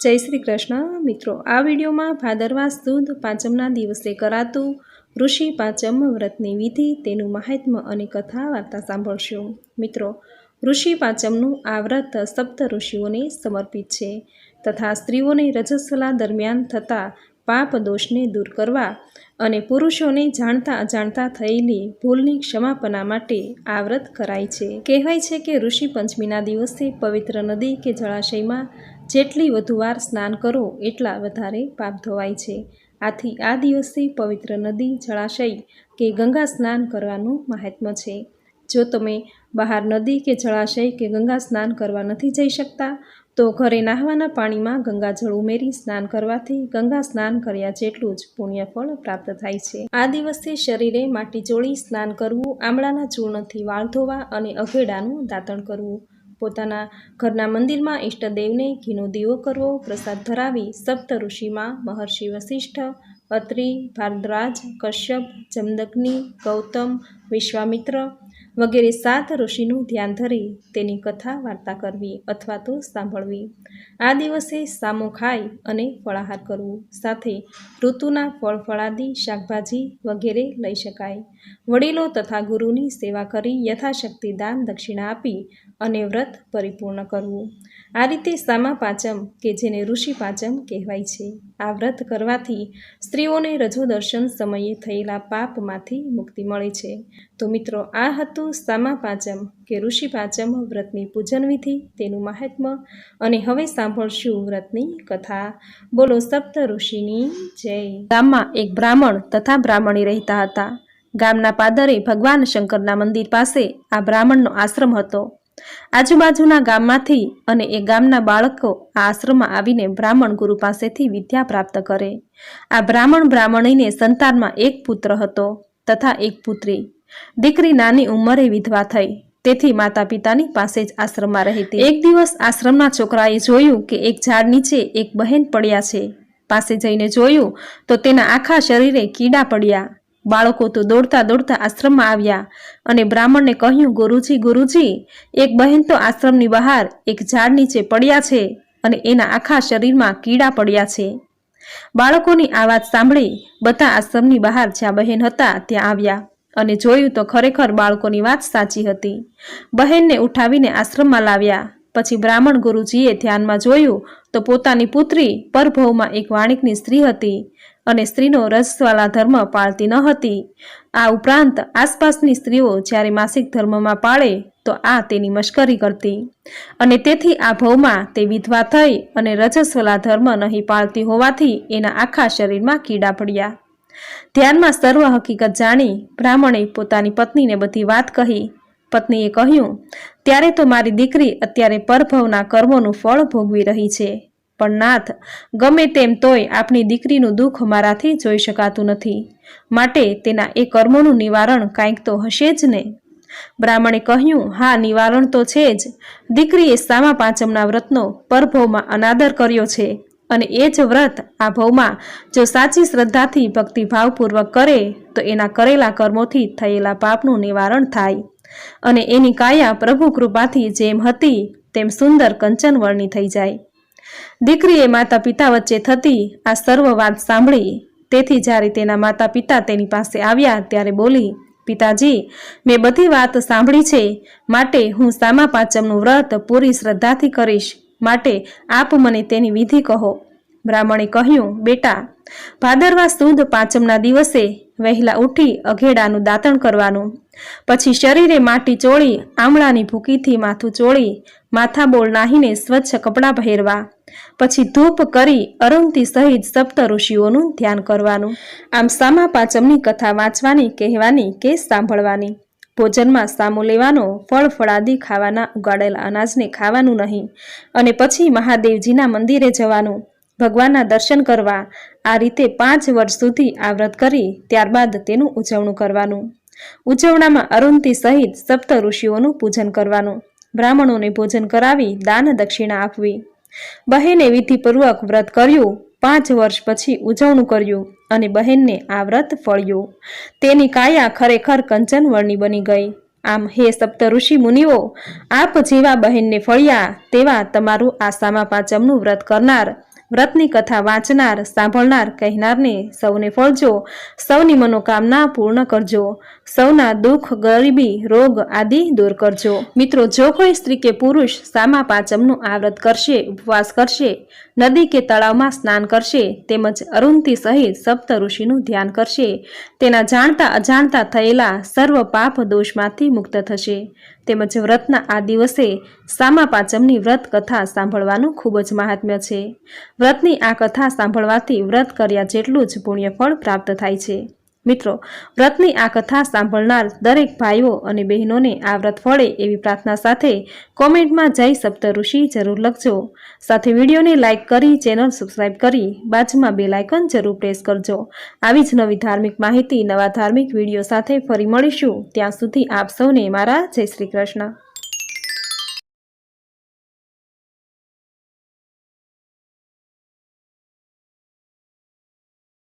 જય શ્રી કૃષ્ણ. મિત્રો, આ વિડીયોમાં ભાદરવા સુદ પાંચમના દિવસે કરાતું ઋષિ પાંચમ વ્રતની વિધિ તેનું મહાત્મ્ય અને કથા વાર્તા સાંભળશો. મિત્રો, ઋષિ પાંચમનું આ વ્રત સપ્ત ઋષિઓને સમર્પિત છે તથા સ્ત્રીઓને રજસ્વલા દરમિયાન થતા પાપ દોષને દૂર કરવા અને પુરુષોને જાણતા અજાણતા થયેલી ભૂલની ક્ષમાપના માટે આ વ્રત કરાય છે. કહેવાય છે કે ઋષિ પંચમીના દિવસે પવિત્ર નદી કે જળાશયમાં જેટલી વધુ વાર સ્નાન કરો, એટલા વધારે પાપ ધોવાય છે. આથી આ દિવસે પવિત્ર નદી, જળાશય કે ગંગા સ્નાન કરવાનું મહાત્મ્ય છે. જો તમે બહાર નદી કે જળાશય કે ગંગા સ્નાન કરવા નથી જઈ શકતા, તો ઘરે નાહવાના પાણીમાં ગંગાજળ ઉમેરી સ્નાન કરવાથી ગંગા સ્નાન કર્યા જેટલું જ પુણ્યફળ પ્રાપ્ત થાય છે. આ દિવસે શરીરે માટી ચોળી સ્નાન કરવું, આમળાના ચૂર્ણથી વાળ ધોવા અને અઘેડાનું દાંતણ કરવું. પોતાના ઘરના મંદિરમાં ઈષ્ટદેવને ઘીનો દીવો કરવો, પ્રસાદ ધરાવી સપ્ત ઋષિમાં મહર્ષિ વસિષ્ઠ, અત્રિ ભારદ્વાજ કશ્યપ, જમદગ્નિ, ગૌતમ, વિશ્વામિત્ર વગેરે સાત ઋષિનું ધ્યાન ધરી તેની કથા વાર્તા કરવી અથવા તો સાંભળવી. આ દિવસે સામો ખાઈ અને ફળાહાર કરવું. સાથે ઋતુના ફળ ફળાદી, શાકભાજી વગેરે લઈ શકાય. વડીલો તથા ગુરુની સેવા કરી યથાશક્તિ દાન દક્ષિણા આપી અને વ્રત પરિપૂર્ણ કરવું. આ રીતે સામા પાંચમ કે જેને ઋષિ પાચમ કહેવાય છે. આ વ્રત કરવાથી સ્ત્રીઓને રજોદર્શન સમયે થયેલા પાપમાંથી મુક્તિ મળે છે. તો મિત્રો, આ હતું સામા પાંચમ કે ઋષિ પાચમ વ્રતની પૂજન વિધિ તેનું મહાત્મ્ય અને હવે સાંભળશું વ્રતની કથા. બોલો સપ્ત ઋષિની જય. ગામમાં એક બ્રાહ્મણ તથા બ્રાહ્મણી રહેતા હતા. ગામના પાદરે ભગવાન શંકરના મંદિર પાસે આ બ્રાહ્મણનો આશ્રમ હતો. આજુબાજુના ગામમાંથી અને એ ગામના બાળકો આ આશ્રમમાં આવીને બ્રાહ્મણ ગુરુ પાસેથી વિદ્યા પ્રાપ્ત કરે. આ બ્રાહ્મણ બ્રાહ્મણીને સંતાનમાં એક પુત્ર હતો તથા એક પુત્રી. દીકરી નાની ઉંમરે વિધવા થઈ. તેથી માતા પિતાની પાસે જ આશ્રમમાં રહેતી એક દિવસ આશ્રમના છોકરાએ જોયું કે એક ઝાડ નીચે એક બહેન પડ્યા છે. પાસે જઈને જોયું તો તેના આખા શરીરે કીડા પડ્યા. બાળકો તો દોડતા દોડતા આશ્રમમાં આવ્યા અને બ્રાહ્મણને કહ્યું, ગુરુજી ગુરુજી, એક બહેન તો આશ્રમની બહાર એક ઝાડ નીચે પડ્યા છે અને એના આખા શરીરમાં કીડા પડ્યા છે. બાળકોની આ વાત સાંભળી બધા આશ્રમની બહાર જ્યાં બહેન હતા ત્યાં આવ્યા અને જોયું તો ખરેખર બાળકોની વાત સાચી હતી. બહેનને ઉઠાવીને આશ્રમમાં લાવ્યા પછી બ્રાહ્મણ ગુરુજીએ ધ્યાનમાં જોયું તો પોતાની પુત્રી પરભવમાં એક વાણિકની સ્ત્રી હતી અને સ્ત્રીનો રજસ્વાલા ધર્મ પાળતી ન હતી. આ ઉપરાંત આસપાસની સ્ત્રીઓ જ્યારે માસિક ધર્મમાં પાળે તો આ તેની મશ્કરી કરતી અને તેથી આ ભવમાં તે વિધવા થઈ અને રજસ્વલા ધર્મ નહીં પાળતી હોવાથી એના આખા શરીરમાં કીડા પડ્યા. ધ્યાનમાં સર્વ હકીકત જાણી બ્રાહ્મણે પોતાની પત્નીને બધી વાત કહી પત્નીએ કહ્યું, ત્યારે તો મારી દીકરી અત્યારે પરભવના કર્મોનું ફળ ભોગવી રહી છે. પણ નાથ, ગમે તેમ તોય આપણી દીકરીનું દુઃખ મારાથી જોઈ શકાતું નથી. માટે તેના એ કર્મોનું નિવારણ કાંઈક તો હશે જ ને? બ્રાહ્મણે કહ્યું, હા, નિવારણ તો છે જ. દીકરીએ સામા પાંચમના વ્રતનો પરભવમાં અનાદર કર્યો છે અને એ જ વ્રત આ ભવમાં જો સાચી શ્રદ્ધાથી ભક્તિભાવપૂર્વક કરે, તો એના કરેલા કર્મોથી થયેલા પાપનું નિવારણ થાય. અને એની કાયા પ્રભુ કૃપાથી જેમ હતી, તેમ સુંદર કંચનવર્ણી થઈ જાય. દીકરીએ માતા પિતા વચ્ચે થતી આ સર્વ વાત સાંભળી, તેથી જ્યારે તેના માતા પિતા તેની પાસે આવ્યા ત્યારે બોલી, પિતાજી, મેં બધી વાત સાંભળી છે, માટે હું સામા પાંચમનું વ્રત પૂરી શ્રદ્ધાથી કરીશ, માટે આપ મને તેની વિધિ કહો. બ્રાહ્મણે કહ્યું, બેટા ભાદરવા સુદ પાંચમના દિવસે વહેલા ઉઠી અઘેડાનું દાંતણ કરવાનું. પછી શરીરે માટી ચોળી, આમળાની ભૂકીથી માથું ચોળી માથા બોળ નાહીને સ્વચ્છ કપડાં પહેરવા. પછી ધૂપ કરી અરુંતી સહિત સપ્ત ઋષિઓનું ધ્યાન કરવાનું. આમ સામા પાંચમની કથા વાંચવાની કહેવાની કે સાંભળવાની. ભોજનમાં સામો લેવાનો, ફળ ફળાદી ખાવાના ઉગાડેલા અનાજને ખાવાનું નહીં. અને પછી મહાદેવજીના મંદિરે જવાનું. ભગવાનના દર્શન કરવા આ રીતે પાંચ વર્ષ સુધી આ વ્રત કરી ત્યારબાદ તેનું ઉજવણું કરવાનું. ઉજવણામાં અરુંતિ સહિત સપ્ત ઋષિઓનું પૂજન કરવાનું. બ્રાહ્મણોને ભોજન કરાવી દાન દક્ષિણા આપવી. બહેને વિધિપૂર્વક વ્રત કર્યું, પાંચ વર્ષ પછી ઉજવણું કર્યું અને બહેનને આ વ્રત ફળ્યું. તેની કાયા ખરેખર કંચન વર્ણી બની ગઈ. આમ, હે સપ્ત ઋષિ મુનિઓ, આપ જેવા બહેનને ફળ્યા તેવા તમારું આસામા પાંચમનું વ્રત કરનાર વ્રતની કથા વાંચનાર, સાંભળનાર, કહેનારને સૌને ફળજો. સૌની મનોકામના પૂર્ણ કરજો. સૌના દુઃખ, ગરીબી, રોગ આદિ દૂર કરજો. મિત્રો, જો કોઈ સ્ત્રી કે પુરુષ સામા પાંચમનું આ વ્રત કરશે, ઉપવાસ કરશે, નદી કે તળાવમાં સ્નાન કરશે, તેમજ અરુંતી સહિત સપ્ત ઋષિનું ધ્યાન કરશે, તેના જાણતા અજાણતા થયેલા સર્વ પાપ દોષમાંથી મુક્ત થશે. તેમજ વ્રતના આ દિવસે સામા પાંચમની વ્રત કથા સાંભળવાનું ખૂબ જ મહાત્મ્ય છે. વ્રતની આ કથા સાંભળવાથી વ્રત કર્યા જેટલું જ પુણ્યફળ પ્રાપ્ત થાય છે. મિત્રો, વ્રતની આ કથા સાંભળનાર દરેક ભાઈઓ અને બહેનોને આ વ્રત ફળે એવી પ્રાર્થના સાથે કોમેન્ટમાં જય સપ્ત ઋષિ જરૂર લખજો. સાથે વિડીયોને લાઇક કરી, ચેનલ સબસ્ક્રાઇબ કરી, બાજુમાં બે લાઇકન જરૂર પ્રેસ કરજો. આવી જ નવી ધાર્મિક માહિતી, નવા ધાર્મિક વીડિયો સાથે ફરી મળીશું. ત્યાં સુધી આપ સૌને મારા જય શ્રી કૃષ્ણ.